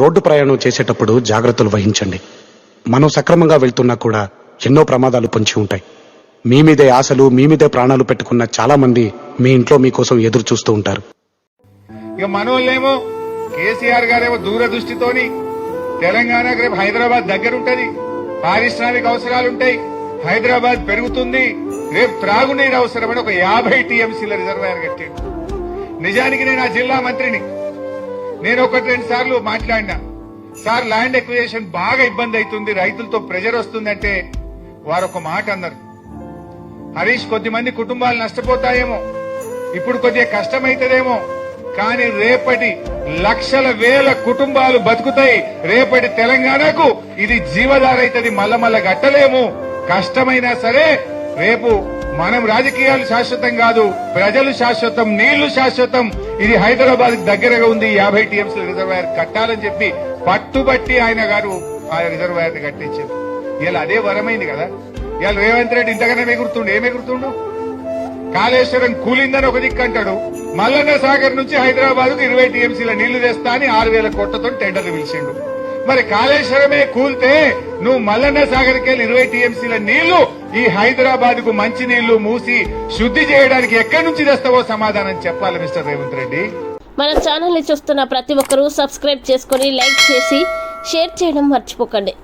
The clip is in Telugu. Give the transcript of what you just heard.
రోడ్డు ప్రయాణం చేసేటప్పుడు జాగ్రత్తలు వహించండి. మనం సక్రమంగా వెళ్తున్నా కూడా ఎన్నో ప్రమాదాలు పొంచి ఉంటాయి. మీ మీదే ఆశలు మీ మీదే ప్రాణాలు పెట్టుకున్న చాలా మంది మీ ఇంట్లో మీకోసం ఎదురు చూస్తూ ఉంటారు. ఇక మనోళ్ళేమో కేసీఆర్ గారేమో దూరదృష్టితోని తెలంగాణకు రేపు హైదరాబాద్ దగ్గర ఉంటది పారిశ్రామిక అవసరాలు ఉంటాయి హైదరాబాద్ పెరుగుతుంది. రేపు త్రాగునీరు అవసరమని ఒక యాభై టీఎంసీల రిజర్వాయర్ కట్టాడు. నిజానికి నేను ఆ జిల్లా మంత్రిని. నేను ఒకటి రెండు సార్లు మాట్లాడినా. సార్ ల్యాండ్ ఎక్విజేషన్ బాగా ఇబ్బంది అవుతుంది రైతులతో ప్రెజర్ వస్తుందంటే వారు ఒక మాట అన్నారు. హరీష్ కొద్ది మంది కుటుంబాలు నష్టపోతాయేమో. ఇప్పుడు కొద్దిగా కష్టమైతుందేమో. కానీ రేపటి లక్షల వేల కుటుంబాలు బతుకుతాయి. రేపటి తెలంగాణకు ఇది జీవధారైతది మల్ల మల్ల గట్టలేము. కష్టమైనా సరే రేపు మనం రాజకీయాలు శాశ్వతం కాదు ప్రజలు శాశ్వతం నీళ్ళు శాశ్వతం. ఇది హైదరాబాద్ దగ్గరగా ఉంది యాభై టీఎంసీ రిజర్వాయర్ కట్టాలని చెప్పి పట్టుబట్టి ఆయన గారు ఆ రిజర్వాయర్ని కట్టించారు. ఇలా అదే వరమైంది కదా. ఇవాళ రేవంత్ రెడ్డి ఇంతకన్నా ఎగురుతుండు ఏం ఎగురుతుండు? కాళేశ్వరం కూలిందని ఒక దిక్కు అంటాడు. మల్లన్న సాగర్ నుంచి హైదరాబాద్కు ఇరవై టీఎంసీల నీళ్ళు తెస్తా అని ఆరు వేల కోట్లతో టెండర్ పిలిచిండు. మరి కాళేశ్వరమే కూల్తే నువ్వు మల్లన్న సాగర్కి వెళ్ళి ఇరవై టీఎంసీల నీళ్ళు ఈ హైదరాబాద్కు మంచి నీళ్ళు మూసి శుద్ధి చేయడానికి ఎక్కడి నుంచి తెస్తావో సమాధానం చెప్పాలి మిస్టర్ రేవంత్ రెడ్డి. మన ఛానల్ని చూస్తున్న ప్రతి ఒక్కరూ సబ్స్క్రైబ్ చేసుకొని లైక్ చేసి షేర్ చేయడం మర్చిపోకండి.